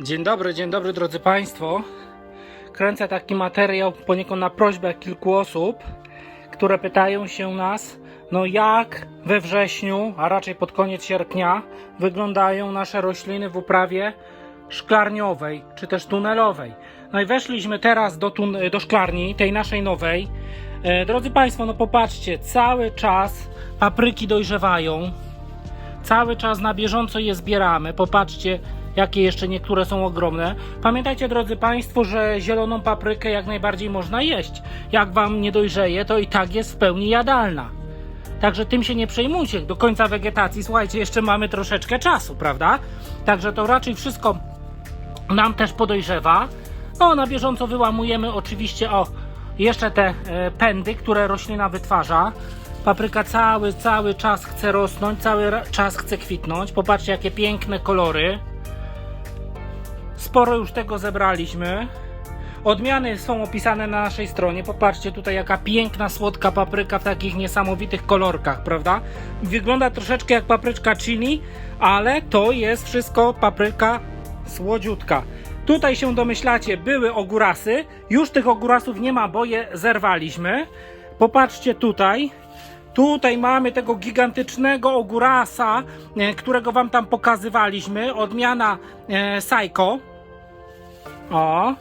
Dzień dobry, dzień dobry drodzy Państwo. Kręcę taki materiał poniekąd na prośbę kilku osób, które pytają się nas, no jak we wrześniu, a raczej pod koniec sierpnia, wyglądają nasze rośliny w uprawie szklarniowej czy też tunelowej. No i weszliśmy teraz do, do szklarni, tej naszej nowej. E, drodzy Państwo, no popatrzcie, cały czas papryki dojrzewają. Cały czas na bieżąco je zbieramy. Popatrzcie, jakie jeszcze niektóre są ogromne. Pamiętajcie, drodzy Państwo, że zieloną paprykę jak najbardziej można jeść. Jak Wam nie dojrzeje, to i tak jest w pełni jadalna. Także tym się nie przejmujcie. Do końca wegetacji, słuchajcie, jeszcze mamy troszeczkę czasu, prawda? Także to raczej wszystko nam też podojrzewa. No, na bieżąco wyłamujemy oczywiście o jeszcze te e, pędy, które roślina wytwarza. Papryka cały, cały czas chce rosnąć, cały czas chce kwitnąć. Popatrzcie, jakie piękne kolory. Sporo już tego zebraliśmy. Odmiany są opisane na naszej stronie. Popatrzcie tutaj, jaka piękna, słodka papryka w takich niesamowitych kolorkach, prawda? Wygląda troszeczkę jak papryczka chili, ale to jest wszystko papryka słodziutka. Tutaj się domyślacie, były ogórasy. Już tych ogórasów nie ma, bo je zerwaliśmy. Popatrzcie tutaj. Tutaj mamy tego gigantycznego ogórasa, e, którego wam tam pokazywaliśmy. Odmiana e, Psycho. O.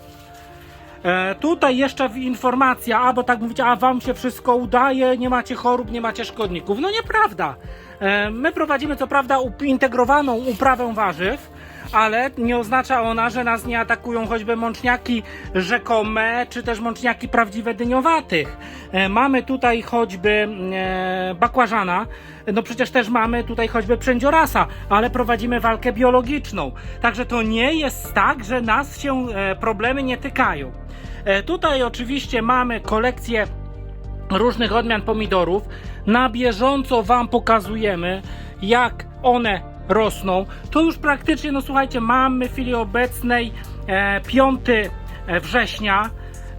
E, tutaj jeszcze informacja, a bo tak mówicie, a wam się wszystko udaje, nie macie chorób, nie macie szkodników. No nieprawda. E, my prowadzimy co prawda integrowaną uprawę warzyw, ale nie oznacza ona, że nas nie atakują choćby mączniaki rzekome, czy też mączniaki prawdziwe dyniowatych. E, mamy tutaj choćby e, bakłażana, no przecież też mamy tutaj choćby przędziorasa, ale prowadzimy walkę biologiczną. Także to nie jest tak, że nas się e, problemy nie tykają. Tutaj oczywiście mamy kolekcję różnych odmian pomidorów. Na bieżąco Wam pokazujemy, jak one rosną. To już praktycznie, no słuchajcie, mamy w chwili obecnej e, 5 września.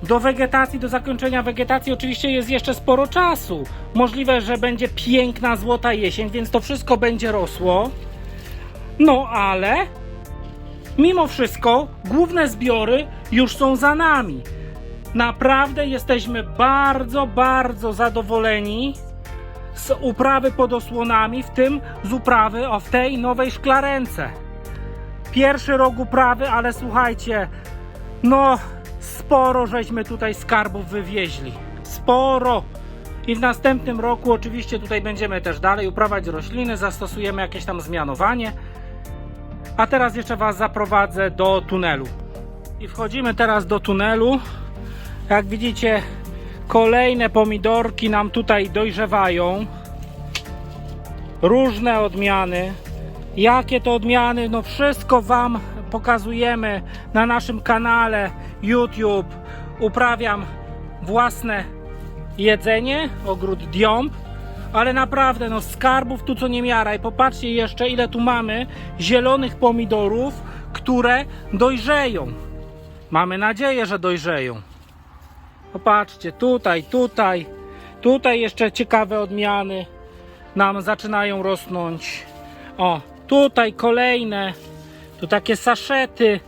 Do wegetacji, do zakończenia wegetacji oczywiście jest jeszcze sporo czasu. Możliwe, że będzie piękna złota jesień, więc to wszystko będzie rosło. No ale mimo wszystko główne zbiory już są za nami. Naprawdę jesteśmy bardzo, bardzo zadowoleni z uprawy pod osłonami, w tym z uprawy o w tej nowej szklarence. Pierwszy rok uprawy, ale słuchajcie, no sporo żeśmy tutaj skarbów wywieźli. Sporo. I w następnym roku oczywiście tutaj będziemy też dalej uprawiać rośliny, zastosujemy jakieś tam zmianowanie. A teraz jeszcze Was zaprowadzę do tunelu. I wchodzimy teraz do tunelu. Jak widzicie, kolejne pomidorki nam tutaj dojrzewają. Różne odmiany. Jakie to odmiany? No wszystko Wam pokazujemy na naszym kanale YouTube. Uprawiam własne jedzenie, ogród Diomb. Ale naprawdę, no skarbów tu co nie miara. I popatrzcie jeszcze, ile tu mamy zielonych pomidorów, które dojrzeją. Mamy nadzieję, że dojrzeją. Popatrzcie, tutaj, tutaj, tutaj jeszcze ciekawe odmiany nam zaczynają rosnąć. O, tutaj kolejne, tu takie saszety.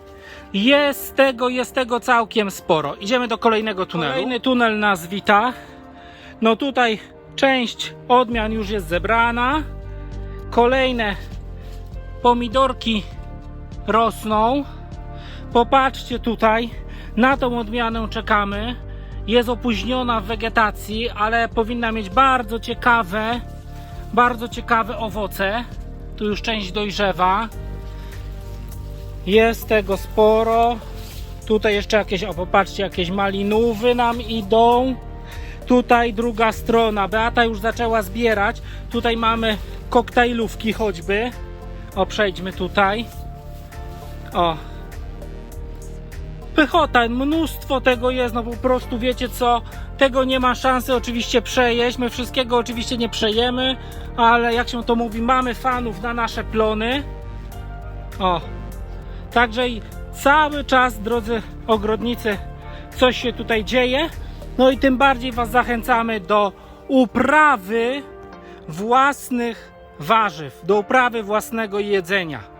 Jest tego, jest tego całkiem sporo. Idziemy do kolejnego tunelu. Kolejny tunel nas wita. No tutaj część odmian już jest zebrana. Kolejne pomidorki rosną. Popatrzcie tutaj, na tą odmianę czekamy. Jest opóźniona w wegetacji, ale powinna mieć bardzo ciekawe, bardzo ciekawe owoce. Tu już część dojrzewa. Jest tego sporo. Tutaj jeszcze jakieś, o popatrzcie, jakieś malinówy nam idą. Tutaj druga strona. Beata już zaczęła zbierać. Tutaj mamy koktajlówki choćby. O, przejdźmy tutaj. O, pychota, mnóstwo tego jest, no po prostu wiecie co, tego nie ma szansy oczywiście przejeść, my wszystkiego oczywiście nie przejemy, ale jak się to mówi, mamy fanów na nasze plony. O, także i cały czas, drodzy ogrodnicy, coś się tutaj dzieje, no i tym bardziej Was zachęcamy do uprawy własnych warzyw, do uprawy własnego jedzenia.